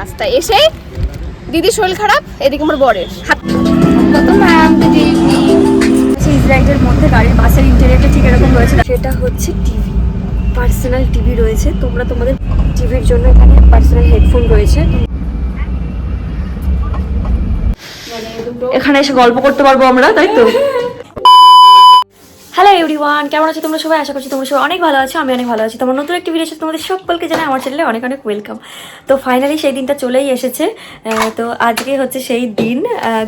রাস্তায় এসে দিদি শরীর খারাপ এদিকে আমার বরের হাত। ইসরায়েলের মধ্যে গাড়ির বাসের ইন্টেরিয়রটা ঠিক এরকম রয়েছে। সেটা হচ্ছে টিভি। পার্সোনাল টিভি রয়েছে। তোমরা তোমাদের টিভির জন্য এখানে পার্সোনাল হেডফোন রয়েছে। এখানে এসে গল্প করতে পারব আমরা তাই তো? হ্যালো এভরিওয়ান কেমন আছো তোমরা সবাই? আশা করছি তোমরা সবাই অনেক ভালো আছো, আমি অনেক ভালো আছি। তোমার নতুন একটি ভিডিও তোমাদের সকলকে জানাই আমার ছেলে অনেক অনেক ওয়েলকাম তো ফাইনালি সেই দিনটা চলেই এসেছে। তো আজকে হচ্ছে সেই দিন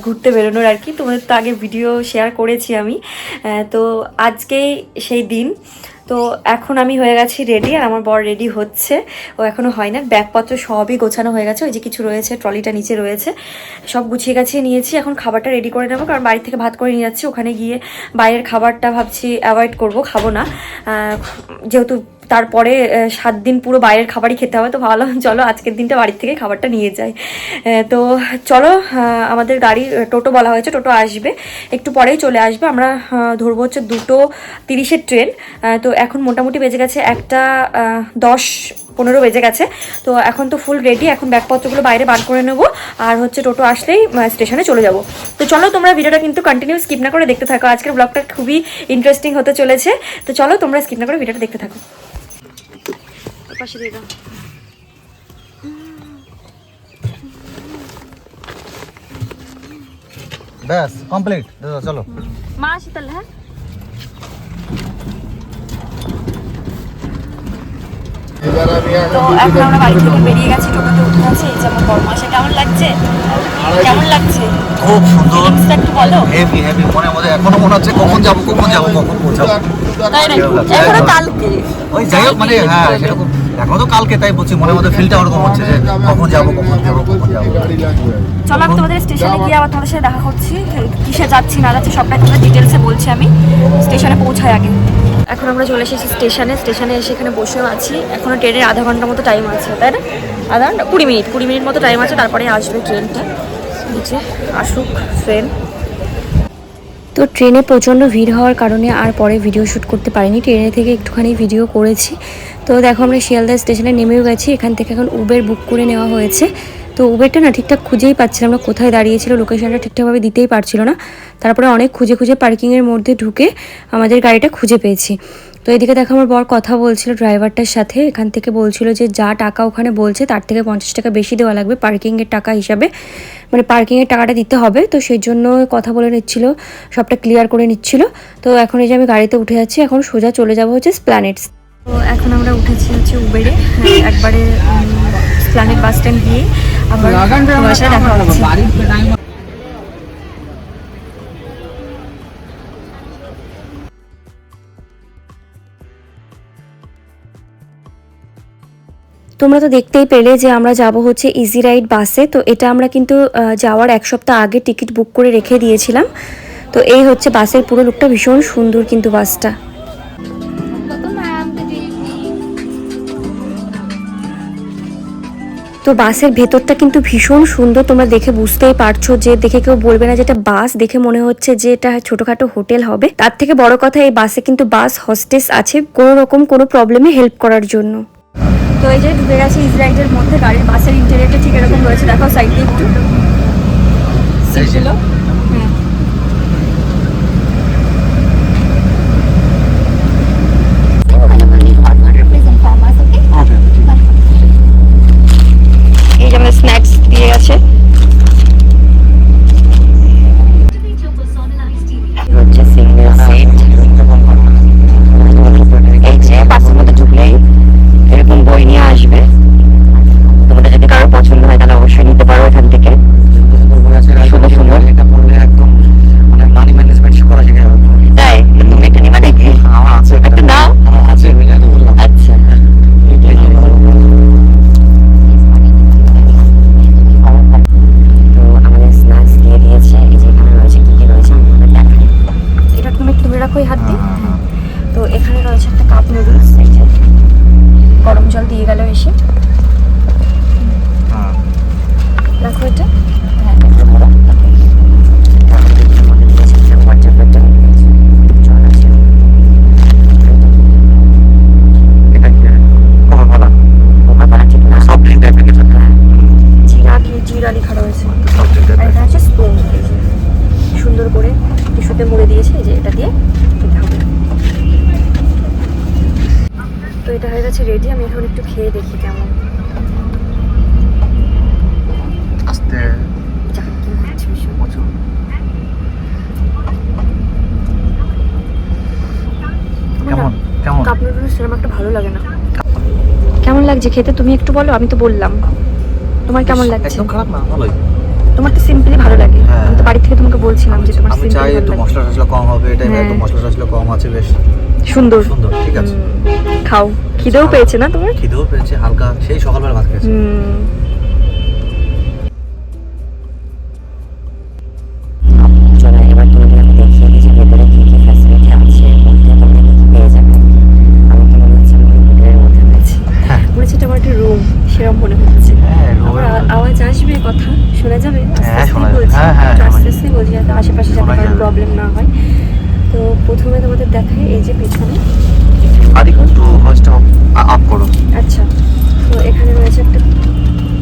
ঘুরতে বেরোনোর আর কি। তোমাদের তো আগে ভিডিও শেয়ার করেছি আমি। তো আজকেই সেই দিন। তো এখন আমি হয়ে গেছি রেডি আর আমার বর রেডি হচ্ছে। ও এখনও হয় না, ব্যাগপত্র সবই গোছানো হয়ে গেছে, ওই যে কিছু রয়েছে, ট্রলিটা নিচে রয়েছে, সব গুছিয়ে গাছিয়ে নিয়েছি। এখন খাবারটা রেডি করে নেব, কারণ বাড়ি থেকে ভাত করে নিয়ে যাচ্ছি, ওখানে গিয়ে বাইরের খাবারটা ভাবছি অ্যাভয়েড করব, খাব না। যেহেতু তারপরে সাত দিন পুরো বাইরের খাবারই খেতে হবে, তো ভালো চলো আজকের দিনটা বাড়ির থেকে খাবারটা নিয়ে যাই। তো চলো আমাদের গাড়ি টোটো বলা হয়েছে, টোটো আসবে। একটু পরেই চলে আসবে, আমরা ধরবো হচ্ছে দুটো তিরিশের ট্রেন। তো এখন মোটামুটি বেজে গেছে একটা দশ পনেরো বেজে গেছে। তো এখন তো ফুল রেডি এখন ব্যাগপত্রগুলো বাইরে বার করে নেব, আর হচ্ছে টোটো আসলেই স্টেশনে চলে যাব। তো চলো তোমরা ভিডিওটা কিন্তু কন্টিনিউ স্কিপ না করে দেখতে থাকো। আজকের ব্লগটা খুবই ইন্টারেস্টিং হতে চলেছে। তো চলো তোমরা স্কিপ না করে ভিডিওটা দেখতে থাকো। পাশে দিয়ে দাও ব্যাস কমপ্লিট চলো। মা আসি তাহলে হ্যাঁ? তো এখন আমরা বাড়ি থেকে বেরিয়ে গেছি টোটোতে উঠে গেছি এই যে আমার বড়মাসে কেমন লাগছে? কেমন লাগছে? খুব সুন্দর। একটু বলো। হেভি মধ্যে এখনও মনে হচ্ছে কখন যাব কখন যাব কখন পৌঁছাবো। তাই নাকি? এখনও কালকে। ওই যাই হোক মানে হ্যাঁ সেরকম এখনও তো কালকে তাই বলছি, মনের মধ্যে ফিলটা ওরকম হচ্ছে যে কখন যাব কখন যাব কখন যাব। চলো আমি তোমাদের স্টেশনে গিয়ে আবার তোমাদের সাথে দেখা করছি, কিসে যাচ্ছি, না যাচ্ছি সবটাই তোমাদের ডিটেলসে বলছি আমি। স্টেশনে পৌঁছাই আগে। এখন আমরা চলে এসেছি স্টেশনে স্টেশনে এসে এখানে বসেও আছি। এখনও ট্রেনের আধা ঘণ্টার মতো টাইম আছে, তাই না? আধা ঘণ্টা, কুড়ি মিনিট কুড়ি মিনিট মতো টাইম আছে, তারপরে আসবে ট্রেনটা। নিচে আসুক, ট্রেন। তো ট্রেনে প্রচণ্ড ভিড় হওয়ার কারণে আর পরে ভিডিও শ্যুট করতে পারিনি। ট্রেনে থেকে একটুখানি ভিডিও করেছি। তো দেখো আমরা শিয়ালদা স্টেশনে নেমেও গেছি। এখান থেকে এখন উবের বুক করে নেওয়া হয়েছে। তো উবেরটা না ঠিকঠাক খুঁজেই পাচ্ছিলাম না, কোথায় দাঁড়িয়েছিল লোকেশনটা ঠিকঠাকভাবে দিতেই পারছিল না। তারপরে অনেক খুঁজে খুঁজে পার্কিংয়ের মধ্যে ঢুকে আমাদের গাড়িটা খুঁজে পেয়েছি। তো এদিকে দেখো আমার বর কথা বলছিল ড্রাইভারটার সাথে। এখান থেকে বলছিল যে যা টাকা ওখানে বলছে তার থেকে পঞ্চাশ টাকা বেশি দেওয়া লাগবে পার্কিংয়ের টাকা হিসাবে। মানে পার্কিংয়ের টাকাটা দিতে হবে। তো সেই জন্য কথা বলে নিচ্ছিল সবটা ক্লিয়ার করে নিচ্ছিল। তো এখন এই যে আমি গাড়িতে উঠে যাচ্ছি এখন সোজা চলে যাব হচ্ছে স্প্ল্যানেটস তো এখন আমরা উঠেছি হচ্ছে উবেরে একবারে স্প্ল্যানেট বাস স্ট্যান্ড গিয়ে আবার দেখা হচ্ছে। তোমরা তো দেখতেই পেলে যে আমরা যাব হচ্ছে ইজি রাইড বাসে। তো এটা আমরা কিন্তু যাওয়ার এক সপ্তাহ আগে টিকিট বুক করে রেখে দিয়েছিলাম। তো এই হচ্ছে বাসের পুরো লুকটা, ভীষণ সুন্দর কিন্তু বাসটা। তো বাসের ভেতরটা কিন্তু ভীষণ সুন্দর, তোমরা দেখে বুঝতেই পারছ যে দেখে কেউ বলবে না যে এটা বাস, দেখে মনে হচ্ছে যে এটা ছোটখাটো হোটেল হবে। তার থেকে বড় কথা, এই বাসে কিন্তু বাস, হস্টেস আছে, কোনো রকম কোনো প্রবলেমে হেল্প করার জন্য। তো এই যে ঢুকে গেছে ইসরায়েলের মধ্যে গাড়ির বাসের ইন্টেরিয়রটা ঠিক এরকম রয়েছে দেখো সাইডে একটু। সিটগুলো হ্যাঁ এই যে আমাদের স্ন্যাক্স দিয়ে গেছে। এখান থেকে। সুন্দর সুন্দর লাগছে খেতে তুমি একটু বলো আমি তো বললাম। তোমার কেমন লাগছে? একদম খারাপ না ভালোই। তোমার তো সিম্পলি ভালো লাগে। হ্যাঁ। আমি তো বাড়ি থেকে তোমাকে বলছিলাম যে তোমার আমি সিম্পলি চাই একটু মশলা টশলা কম হবে এটা হ্যাঁ। একটু মশলা টসলা কম আছে বেশ। সুন্দর। সুন্দর ঠিক আছে। খাও। খিদেও পেয়েছে না তোমার? খিদেও পেয়েছে হালকা সেই সকালবেলা ভাত খেয়েছি। আসবে কথা শোনা যাবে? আস্তে হ্যাঁ, আস্তে বলছি। হ্যাঁ, হ্যাঁ, আস্তে বলছি যাতে আশেপাশে যাতে কোনো প্রবলেম না হয়। তো প্রথমে তোমাদের দেখাই এই যে পেছনে। আর একটু ভয়েসটা আপ করো। আচ্ছা তো এখানে রয়েছে একটা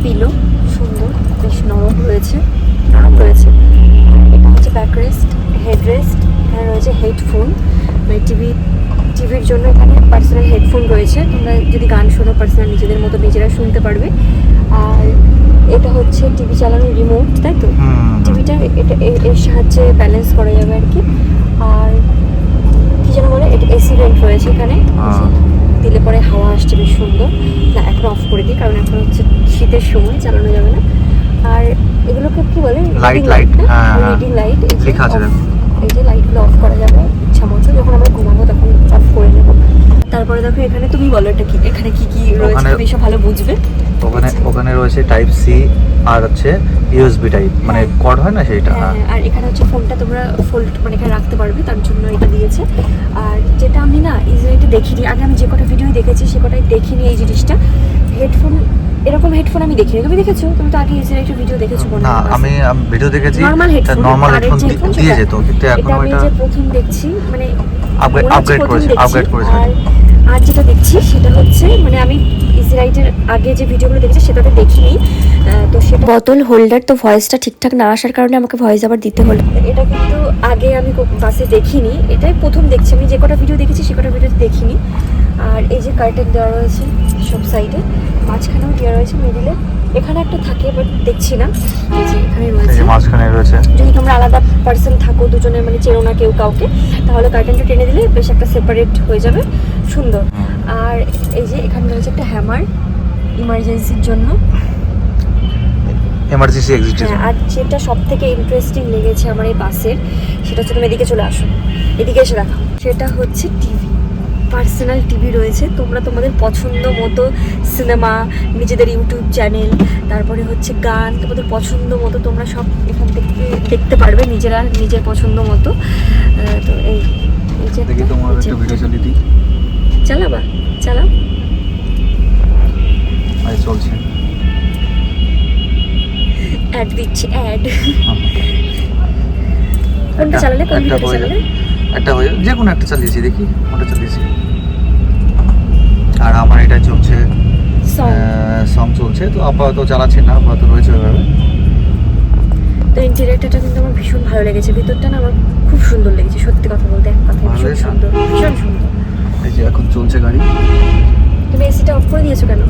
পিলো সুন্দর বেশ নরম রয়েছে। নরম রয়েছে। হচ্ছে ব্যাক রেস্ট হেড রেস্ট এখানে রয়েছে হেডফোন মানে টিভি টিভির জন্য এখানে পার্সোনাল হেডফোন রয়েছে। তোমরা যদি গান শোনো পার্সোনাল নিজেদের মতো নিজেরা শুনতে পারবে। আর এটা হচ্ছে টিভি চালানোর রিমোট তাই তো? টিভিটা এটা এর সাহায্যে ব্যালেন্স করা যাবে আর কি। আর কি যেন বলে এটা এসি ভেন্ট রয়েছে এখানে। হ্যাঁ। দিলে পরে হাওয়া আসছে বেশ সুন্দর। না এখন অফ করে দিই কারণ এখন হচ্ছে শীতের সময় চালানো যাবে না। আর এগুলোকে কি বলে? লাইট হ্যাঁ। রিডিং লাইট লেখা আছে এই যে লাইটগুলো অফ করা যাবে ইচ্ছা মতো। যখন আমরা ঘুমাবো তখন অফ করে নেব। তারপরে দেখো এখানে তুমি বলো এটা কি এখানে কি কি রয়েছে? তুমি এসব ভালো বুঝবে? ওখানে ওখানে রয়েছে টাইপ সি আর হচ্ছে ইউএসবি টাইপ মানে হ্যাঁ। কর্ড হয় না সেইটা? হ্যাঁ হ্যাঁ, আর এখানে হচ্ছে ফোনটা তোমরা ফোল্ড মানে এখানে রাখতে পারবে তার জন্য এটা দিয়েছে। আর যেটা আমি না ইজিলিটি দেখিনি আগে আমি যে কটা ভিডিও দেখেছি সে কটাই দেখিনি এই জিনিসটা। হেডফোন এরকম হেডফোন আমি দেখিনি। তুমি দেখেছ? তুমি তো আগে ইজিলিটি ভিডিও দেখেছ মনে না আমি ভিডিও দেখেছি নর্মাল হেডফোন নর্মাল হেডফোন দিয়ে যেত কিন্তু এটা এখন আমি যে প্রথম দেখছি মানে মনে হচ্ছে upgrade করেছে। আর আর যেটা দেখছি সেটা হচ্ছে মানে আমি ইজিরাইটের আগে যে ভিডিওগুলো দেখেছি সেটাতে দেখিনি তো সেটা বোতল হোল্ডার তো ভয়েসটা ঠিকঠাক না আসার কারণে আমাকে ভয়েস আবার দিতে হলো। এটা কিন্তু আগে আমি বাসে দেখিনি এটাই প্রথম দেখছি। আমি যে কটা ভিডিও দেখেছি সে কটা ভিডিও দেখিনি। আর এই যে কার্টেন দেওয়া রয়েছে সব সাইডে মাঝখানেও দেওয়া রয়েছে মিডিলে এখানে একটা থাকে বাট দেখছি না। এই যে এখানে রয়েছে। মাঝখানে রয়েছে। যদি তোমরা আলাদা পার্সন থাকো দুজনে মানে চেনো না কেউ কাউকে তাহলে কার্টেনটা টেনে দিলে বেশ একটা সেপারেট হয়ে যাবে। সুন্দর। আর এই যে এখানে রয়েছে একটা হ্যামার ইমার্জেন্সির জন্য। এমার্জেন্সি হ্যাঁ আর যেটা সব থেকে ইন্টারেস্টিং লেগেছে আমার এই বাসের সেটা হচ্ছে তুমি এদিকে চলে আসো। এদিকে এসে দেখো সেটা হচ্ছে টিভি পার্সোনাল টিভি রয়েছে তোমরা তোমাদের পছন্দ মতো সিনেমা নিজেদের ইউটিউব চ্যানেল তারপরে হচ্ছে গান তোমাদের পছন্দ মতো তোমরা সব এখান থেকে দেখতে পারবে নিজেরা নিজের পছন্দ মতো। তো এই চালাবা চালাও। চলছে। অ্যাড দিচ্ছি অ্যাড কোনটা চালালে? কোন একটা ভিডিওটা হয়ে চালালে। একটা হয়ে যে কোনো একটা চালিয়েছি দেখি ওটা চালিয়েছি। আর আমার এটা চলছে সং সং চলছে তো আপাতত চালাচ্ছি না আপাতত রয়েছে ওইভাবে। তো ইন্টেরিয়ারটা কিন্তু আমার ভীষণ ভালো লেগেছে ভিতরটা না আমার খুব সুন্দর লেগেছে সত্যি কথা বলতে এক কথা ভীষণ সুন্দর ভীষণ সুন্দর। এই যে এখন চলছে গাড়ি। তুমি এসিটা অফ করে দিয়েছ কেন?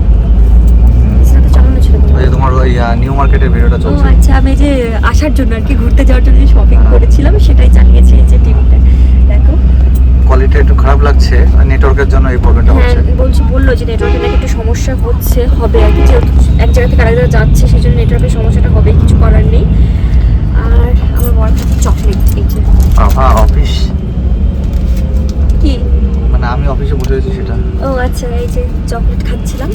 ওই যে তোমার ওই নিউ মার্কেটের ভিডিওটা ও আচ্ছা আমি যে আসার জন্য আর কি ঘুরতে যাওয়ার জন্য যে শপিং হ্যাঁ। করেছিলাম সেটাই চালিয়েছি এই যে টিভিটা দেখো। কোয়ালিটি একটু খারাপ লাগছে নেটওয়ার্কের জন্য এই প্রবলেমটা হ্যাঁ হচ্ছে। বলছি বলল যে নেটওয়ার্কের নাকি একটু সমস্যা হচ্ছে হবে আর কি যেহেতু এক জায়গা থেকে আরেক জায়গায় যাচ্ছে সেই জন্য নেটওয়ার্কের সমস্যাটা হবে কিছু করার নেই। আর আমার বড় চকলেট এই যে। বাবা অফিস কি? মানে আমি অফিসে বসে আছি সেটা। ও আচ্ছা এই যে চকলেট খাচ্ছিলাম,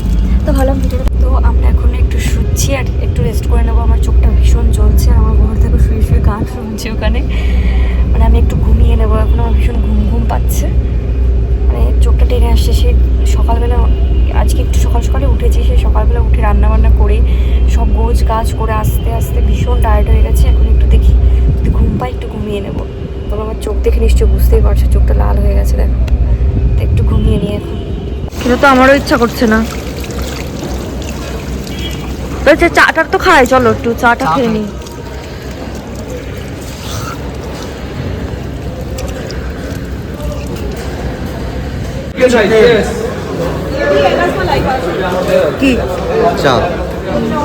তো ভালো ভিডিওটা তো আমরা এখন একটু শুচ্ছি আর একটু রেস্ট করে নেব। আমার চোখটা ভীষণ জ্বলছে আর আমার ঘর থেকে শুয়ে শুয়ে গান শুনছি ওখানে। মানে আমি একটু ঘুমিয়ে নেব, এখন আমার ভীষণ ঘুম ঘুম পাচ্ছে। মানে চোখটা টেনে আসছে, সে সকালবেলা আজকে একটু সকাল সকালে উঠেছি সেই সকালবেলা উঠে রান্না বান্না করে সব গোছ গাছ করে আস্তে আস্তে ভীষণ টায়ার্ড হয়ে গেছে। এখন একটু দেখি, যদি ঘুম পাই একটু ঘুমিয়ে নেব। তবে আমার চোখ দেখে নিশ্চয়ই বুঝতেই পারছ, চোখটা লাল হয়ে গেছে, দেখো। তো একটু ঘুমিয়ে নিয়ে এখন কিন্তু তো আমারও ইচ্ছা করছে না। তো হচ্ছে চাটা তো খাই চলো একটু চাটা খেয়ে। নিই। কি? চা।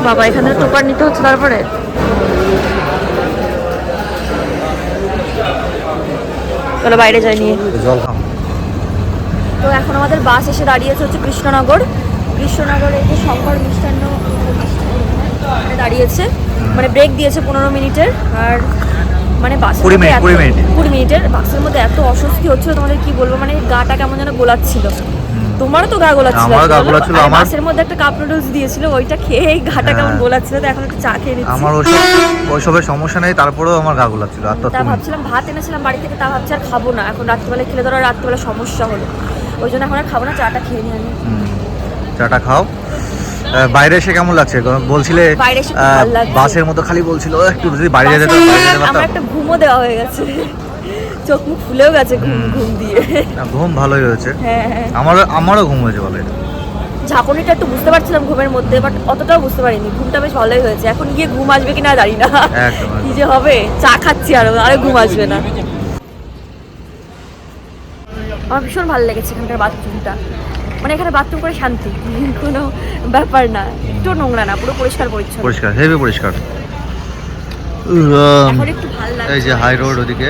বাবা এখানে টোকার নিতে হচ্ছে তারপরে? চলো বাইরে যাই নিয়ে। জল খাম তো এখন আমাদের বাস এসে দাঁড়িয়েছে হচ্ছে কৃষ্ণনগর। কৃষ্ণনগরে এই যে শঙ্কর মিষ্টান্ন দাঁড়িয়েছে। মানে ব্রেক দিয়েছে পনেরো মিনিটের। আর মানে বাসের কুড়ি মধ্যে মিনিট, কুড়ি মিনিটের বাসের মধ্যে এত অস্বস্তি হচ্ছিল তোমাদের কি বলব? মানে গাটা কেমন যেন গোলাচ্ছিল। তোমারও তো গা গোলাচ্ছিল। আমার- বাসের মধ্যে একটা কাপ নুডলস দিয়েছিল ওইটা খেয়েই গাটা কেমন হ্যাঁ। গোলাচ্ছিল তো এখন একটু চা খেয়ে নিচ্ছি। আমার ওইসবের সমস্যা নেই তারপরেও আমার গা গুলাচ্ছিল আর তা ভাবছিলাম ভাত এনেছিলাম বাড়ি থেকে তা ভাবছি আর খাব না। এখন রাত্রিবেলা খেলে ধরো রাত্রিবেলা সমস্যা হলো। ওই জন্য এখন আর খাব না চাটা খেয়ে নিই আমি। চাটা খাও। বাইরে এসে কেমন লাগছে বলছিলে। বাসের মতো খালি বলছিল একটু যদি বাইরে যেতে আমার একটা ঘুমও দেওয়া হয়ে গেছে। চোখ মুখ ফুলেও গেছে ঘুম ঘুম দিয়ে। ঘুম ভালোই হয়েছে। হ্যাঁ হ্যাঁ। আমারও আমারও ঘুম হয়েছে বলে ঝাঁকুনিটা একটু বুঝতে পারছিলাম ঘুমের মধ্যে বাট অতটাও বুঝতে পারিনি। ঘুমটা বেশ ভালোই হয়েছে। এখন গিয়ে ঘুম আসবে কিনা জানি না। কি যে হবে? চা খাচ্ছি আরও আরে ঘুম আসবে না। আমার ভীষণ ভালো লেগেছে এখানকার বাথরুমটা। মানে এখানে বাথরুম করে শান্তি কোনো ব্যাপার না। একটু নোংরা না পুরো পরিষ্কার পরিচ্ছন্ন। পরিষ্কার হেভি পরিষ্কার। এই যে হাই রোড ওদিকে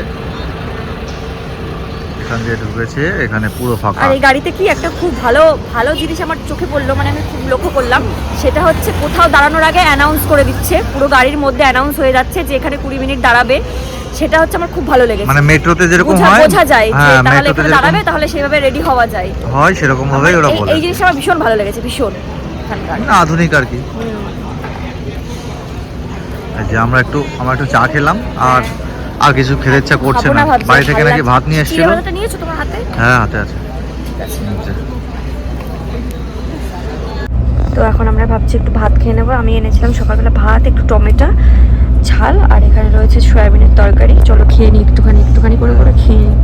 এখান দিয়ে ঢুকেছে এখানে পুরো ফাঁকা। আর এই গাড়িতে কি একটা খুব ভালো ভালো জিনিস আমার চোখে পড়ল মানে আমি খুব লক্ষ্য করলাম। সেটা হচ্ছে কোথাও দাঁড়ানোর আগে অ্যানাউন্স করে দিচ্ছে। পুরো গাড়ির মধ্যে অ্যানাউন্স হয়ে যাচ্ছে যে এখানে কুড়ি মিনিট দাঁড়াবে। সেটা হচ্ছে আমার খুব ভালো লেগেছে। মানে মেট্রোতে যেরকম হয়? বোঝা যায় যে হ্যাঁ তাহলে এখানে দাঁড়াবে তাহলে সেভাবে রেডি হওয়া যায়। হয় সেরকম ভাবেই ওরা এই- বলে। এই জিনিসটা আমার ভীষণ ভালো লেগেছে ভীষণ আধুনিক আর কি। যে আমরা একটু আমরা একটু চা খেলাম আর আর কিছু খেতে ইচ্ছা করছে না। বাড়ি থেকে নাকি ভাত নিয়ে এসেছিল? নিয়েছো তোমার হাতে? হ্যাঁ হাতে আছে। তো এখন আমরা ভাবছি একটু ভাত খেয়ে নেব। আমি এনেছিলাম সকালবেলা ভাত একটু টমেটো ঝাল আর এখানে রয়েছে সয়াবিনের তরকারি। চলো খেয়ে নিই একটুখানি একটুখানি করে করে খেয়ে নিই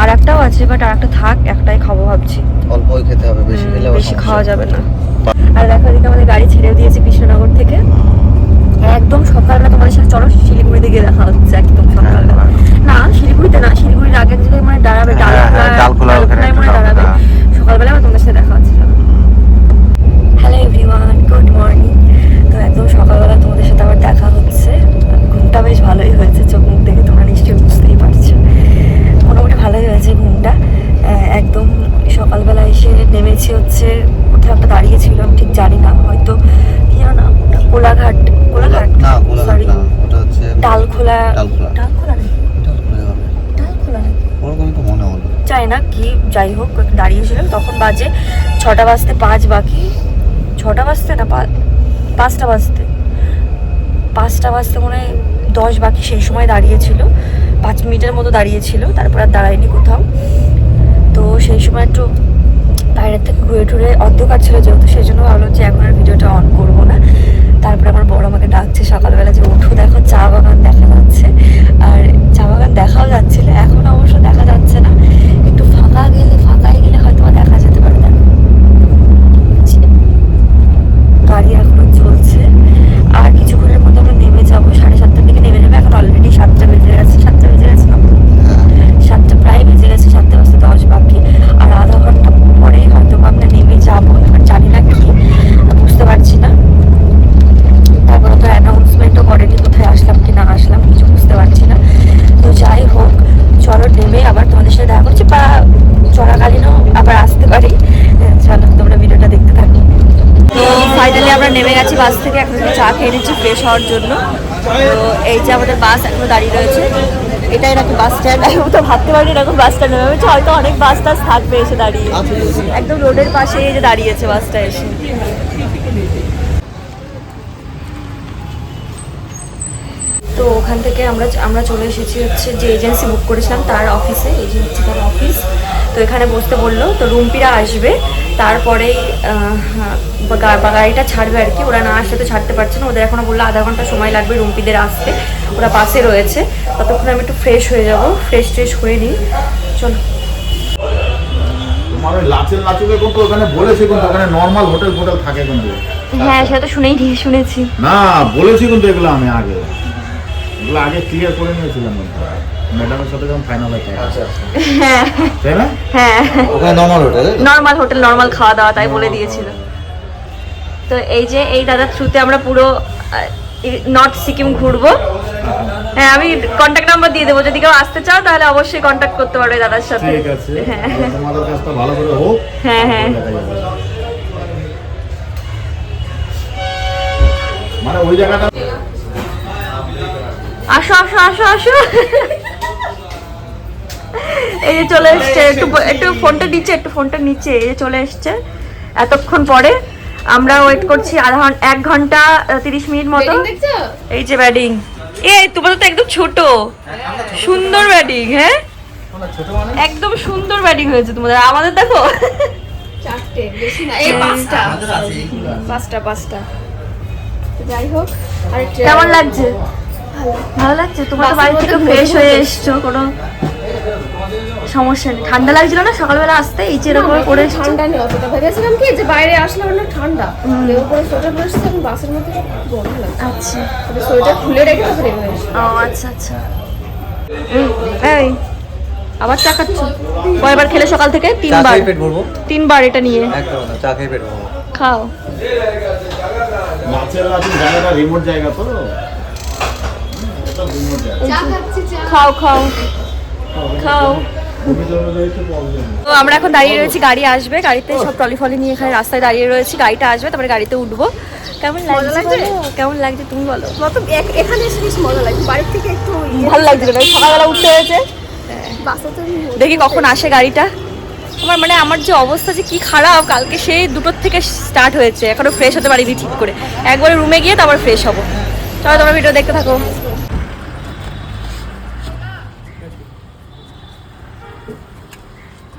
আর একটাও আছে বাট আর একটা থাক একটাই খাব ভাবছি। অল্পই খেতে হবে বেশি খেলে বেশি খাওয়া যাবে না। আর দেখো এদিকে আমাদের গাড়ি ছেড়েও দিয়েছে কৃষ্ণনগর থেকে। একদম সকালবেলা তোমাদের সাথে চলো শিলিগুড়িতে গিয়ে দেখা হচ্ছে একদম সকালবেলা। না শিলিগুড়িতে না শিলিগুড়ির আগে যে মানে দাঁড়াবে হ্যাঁ, হ্যাঁ, ডালখোলা মনে হয় দাঁড়াবে, হ্যাঁ। সকালবেলা আবার তোমাদের সাথে দেখা হচ্ছে হ্যালো এভরিওয়ান গুড মর্নিং তো একদম সকালবেলা তোমাদের সাথে আবার দেখা হচ্ছে। ঘুমটা বেশ ভালোই হয়েছে চোখ মুখ দেখে তোমরা নিশ্চয়ই বুঝতেই পারছ। মোটামুটি ভালোই হয়েছে ঘুমটা। একদম সকালবেলা এসে নেমেছি হচ্ছে কোথাও একটা দাঁড়িয়েছিল আমি ঠিক জানি না হয়তো কি জানো না কোলাঘাট কোলাঘাট সরি ডালখোলা ডালখোলা। ডালখোলা নাকি? ডালখোলা নাকি? ওরকমই তো মনে হলো। চাই না কি যাই হোক দাঁড়িয়েছিলাম তখন বাজে ছটা বাজতে পাঁচ বাকি। ছটা বাজতে না পা- পাঁচটা বাজতে। পাঁচটা বাজতে মনে হয় দশ বাকি সেই সময় দাঁড়িয়েছিল, পাঁচ মিনিটের মতো দাঁড়িয়েছিল, তারপর আর দাঁড়ায়নি কোথাও। তো সেই সময় একটু বাইরের থেকে ঘুরে টুরে অন্ধকার ছিল যেহেতু, সেই জন্য ভাবলাম যে এখন আর ভিডিওটা অন করব না। তারপরে আমার বড় আমাকে ডাকছে সকালবেলা যে উঠো দেখো, চা বাগান দেখা যাচ্ছে আর চা বাগান দেখাও যাচ্ছিল এখন অবশ্য দেখা যাচ্ছে না একটু ফাঁকা গেলে ফাঁকায় গেলে হয়তো বা দেখা যেতে পারে দেখো গাড়ি এখনও চলছে আর কিছুক্ষণের মধ্যে আমরা নেমে যাব সাড়ে সাতটার দিকে নেমে যাব এখন অলরেডি সাতটা বেজে গেছে সাতটা বেজে গেছে না সাতটা প্রায় বেজে গেছে সাতটা বাজতে দশ বাকি আর আধা ঘণ্টা পরে হয়তো বা আমরা নেমে যাব এবার জানি না কি বুঝতে পারছি না তারপরে তো অ্যানাউন্সমেন্টও করেনি কোথায় আসলাম কি না আসলাম কিছু বুঝতে পারছি না তো যাই হোক চলো নেমে আবার তোমাদের সাথে দেখা করছি বা চলাকালীনও আবার আসতে পারি চলো তোমরা ভিডিওটা দেখতে থাকো তো ফাইনালি আমরা নেমে গেছি বাস থেকে, এখন চা খেয়ে নিচ্ছি ফ্রেশ হওয়ার জন্য। তো এই যে আমাদের বাস এখনও দাঁড়িয়ে রয়েছে। এটাই নাকি বাস স্ট্যান্ড আমি তো ভাবতে পারিনি এরকম বাস স্ট্যান্ড ভেবেছি হয়তো অনেক বাস টাস থাকবে এসে দাঁড়িয়ে। একদম রোডের পাশে এই যে দাঁড়িয়েছে বাসটা এসে। তো ওখান থেকে আমরা আমরা চলে এসেছি হচ্ছে যে এজেন্সি বুক করেছিলাম, তার অফিসে এই যে হচ্ছে তার অফিস তো এখানে বসতে বলল। তো রুম্পিরা আসবে। তারপরেই গাড়িটা ছাড়বে আর কি। ওরা না আসলে তো ছাড়তে পারছে না। ওদের এখনও বলল আধা ঘণ্টা সময় লাগবে রুম্পিদের আসতে। ওরা পাশে রয়েছে। ততক্ষণ আমি একটু ফ্রেশ হয়ে যাব। ফ্রেশ ট্রেশ হয়ে নিই। চলো। হ্যাঁ সেটা তো শুনেই শুনেছি। না বলেছি কিন্তু এগুলো আমি আগে। এগুলো আগে ক্লিয়ার করে নিয়েছিলাম ম্যাডামের সাথে যখন ফাইনাল হয়েছে হ্যাঁ। তাই না? হ্যাঁ। ওখানে normal hotel normal hotel normal খাওয়া দাওয়া তাই বলে দিয়েছিল। তো এই যে এই দাদার থ্রুতে আমরা পুরো নর্থ সিকিম ঘুরবো। হ্যাঁ আমি কন্ট্যাক্ট নাম্বার দিয়ে দেবো। যদি কেউ আসতে চাও তাহলে অবশ্যই কন্ট্যাক্ট করতে পারবে দাদার সাথে। ঠিক আছে। তোমাদের কাজটা ভালো করে হোক হ্যাঁ হ্যাঁ। মানে ওই জায়গাটা আসো আসো আসো আসো। এই যে চলে এসছে একটু একটু ফোনটা নিচে একটু ফোনটা নিচে এই যে চলে এসছে। এতক্ষণ পরে আমরা ওয়েট করছি আধা ঘণ্টা এক ঘণ্টা তিরিশ মিনিট মতো। এই যে ব্যাডিং এই তোমাদের তো একদম ছোট। সুন্দর ব্যাডিং হ্যাঁ? একদম সুন্দর ব্যাটিং হয়েছে তোমাদের। আমাদের দেখো। চারটে বেশি না এই পাঁচটা। পাঁচটা পাঁচটা। তো যাই হোক আর কেমন লাগছে? ভালো লাগছে? তোমরা তো বাড়ি থেকে ফ্রেশ হয়ে এসছো কোনো সমস্যা নেই। ঠান্ডা লাগছিল না সকালবেলা আসতে এই যে এরকম করে ঠান্ডা নেই অতটা ভেবেছিলাম কি যে বাইরে আসলে অনেক ঠান্ডা। সোয়েটার পরে এসেছি আমি বাসের মধ্যে গরম লাগছে। আচ্ছা। সোয়েটার খুলে রেখে তারপরে ও আচ্ছা আচ্ছা। এই আবার চা খাচ্ছ? কয়বার খেলে সকাল থেকে তিনবার খেয়ে পেট ভরবো? তিনবার এটা নিয়ে। একদম চা খেয়ে পেট ভরবো। খাও। মাছের আছে জায়গাটা রিমোট জায়গা তো। খাও খাও। খাও। তো আমরা এখন দাঁড়িয়ে রয়েছি গাড়ি আসবে গাড়িতে সব ট্রলি ফলি নিয়ে এখানে রাস্তায় দাঁড়িয়ে রয়েছি গাড়িটা আসবে তারপরে গাড়িতে উঠবো। কেমন লাগছে? কেমন লাগছে তুমি বলো? এখানে এসে বেশ মজা লাগছে বাড়ির থেকে একটু ইয়ে ভালো লাগছে না? সকালবেলা উঠতে হয়েছে। দেখি কখন আসে গাড়িটা। আমার মানে আমার যে অবস্থা যে কি খারাপ কালকে সেই দুটোর থেকে স্টার্ট হয়েছে। এখনও ফ্রেশ হতে পারিনি ঠিক করে। একবারে রুমে গিয়ে তারপর ফ্রেশ হব। চলো তোমরা ভিডিও দেখতে থাকো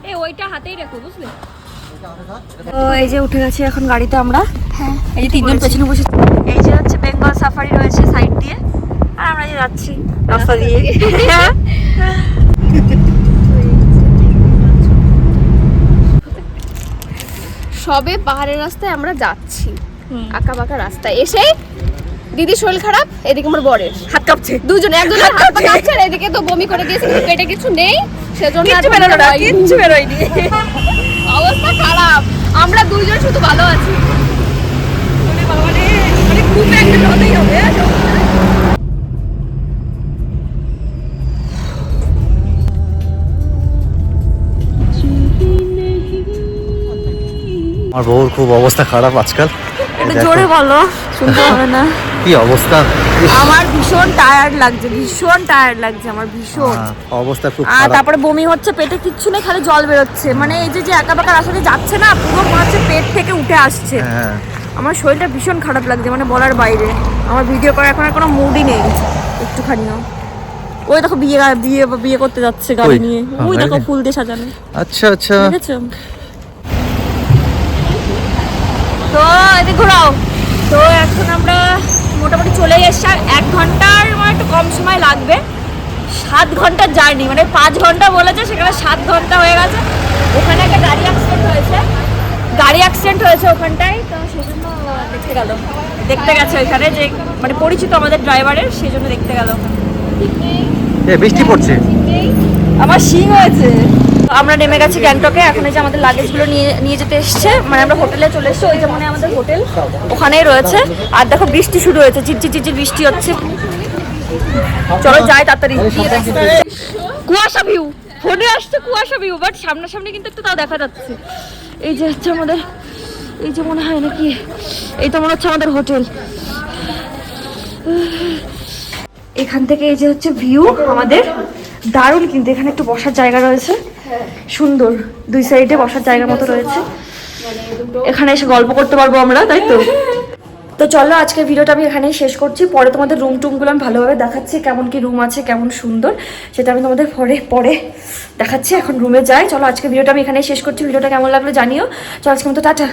এই ওইটা হাতেই রাখো বুঝলে? তো এই যে উঠে গেছি এখন গাড়িতে আমরা। হ্যাঁ। এই যে তিনজন পেছনে বসে এই যে হচ্ছে বেঙ্গল সাফারি রয়েছে সাইড দিয়ে। আর আমরা যে যাচ্ছি রাস্তা দিয়ে। সবে পাহাড়ের রাস্তায় আমরা যাচ্ছি। আঁকা বাঁকা রাস্তায়। এসে দিদি শরীর খারাপ এদিকে আমার বরের। হাত কাঁপছে। দুজনে একজনের হাত কাঁপছে। আর এদিকে তো বমি করে দিয়েছে কিন্তু পেটে কিছু নেই সেজন্য আর বেরোলো না। কিচ্ছু বেরোয়নি। অবস্থা খারাপ। আমরা দুইজন শুধু ভালো আছি। মানে মানে খুব একটা হতেই হবে আমার বউর খুব অবস্থা খারাপ আজকাল। একটু জোরে বলো শুনতে হবে না। কি অবস্থা? আমার ভীষণ টায়ার্ড লাগছে ভীষণ টায়ার্ড লাগছে আমার ভীষণ। অবস্থা খুব আর তারপরে বমি হচ্ছে পেটে কিচ্ছু নেই খালি জল বেরোচ্ছে। মানে এই যে যে একা বাঁকা রাস্তা দিয়ে যাচ্ছে না পুরো মনে হচ্ছে পেট থেকে উঠে আসছে। হ্যাঁ। আমার শরীরটা ভীষণ খারাপ লাগছে মানে বলার বাইরে। আমার ভিডিও করার এখন আর কোনো মুডই নেই। একটুখানিও। ওই দেখো বিয়ে বিয়ে বিয়ে করতে যাচ্ছে গাড়ি নিয়ে। হ্যাঁ, ওই দেখো ফুল দিয়ে সাজানো। আচ্ছা আচ্ছা। তো এদিকে ঘোরাও। তো এখন আমরা মোটামুটি চলে এসছি। আর এক ঘণ্টার মানে একটু কম সময় লাগবে। সাত ঘণ্টার জার্নি মানে পাঁচ ঘণ্টা বলেছে সেখানে সাত ঘণ্টা হয়ে গেছে। ওখানে একটা গাড়ি অ্যাক্সিডেন্ট হয়েছে। গাড়ি অ্যাক্সিডেন্ট হয়েছে ওখানটায় তো সেজন্য দেখতে গেল। দেখতে গেছে ওইখানে যে মানে পরিচিত আমাদের ড্রাইভারের সেই জন্য দেখতে গেল। বৃষ্টি পড়ছে। আমার শিং হয়েছে। আমরা নেমে গেছি গ্যাংটকে, এখন যে আমাদের লাগেজগুলো নিয়ে নিয়ে যেতে এসছে মানে আমরা হোটেলে চলে এসছি, ওই যে মানে আমাদের হোটেল ওখানেই রয়েছে। আর দেখো বৃষ্টি শুরু হয়েছে চিরচির চিরচির বৃষ্টি হচ্ছে। চলো যাই তাড়াতাড়ি। কুয়াশা ভিউ ফোনে আসছে কুয়াশা ভিউ বাট সামনাসামনি কিন্তু একটু তাও দেখা যাচ্ছে। এই যে হচ্ছে আমাদের, এই যে মনে হয় নাকি, এই তো মনে হচ্ছে আমাদের হোটেল। এখান থেকে এই যে হচ্ছে ভিউ আমাদের। দারুণ কিন্তু এখানে একটু বসার জায়গা রয়েছে। সুন্দর। দুই সাইডে বসার জায়গা মতো রয়েছে। এখানে এসে গল্প করতে পারব আমরা, তাই তো? তো চলো, আজকের ভিডিওটা আমি এখানেই শেষ করছি। পরে তোমাদের রুম টুমগুলো আমি ভালোভাবে দেখাচ্ছি, কেমন কি রুম আছে, কেমন সুন্দর। সেটা আমি তোমাদের পরে পরে দেখাচ্ছি। এখন রুমে যাই। চলো আজকে ভিডিওটা আমি এখানেই শেষ করছি। ভিডিওটা কেমন লাগল জানিও। চলো আজকে মতো, টাটা।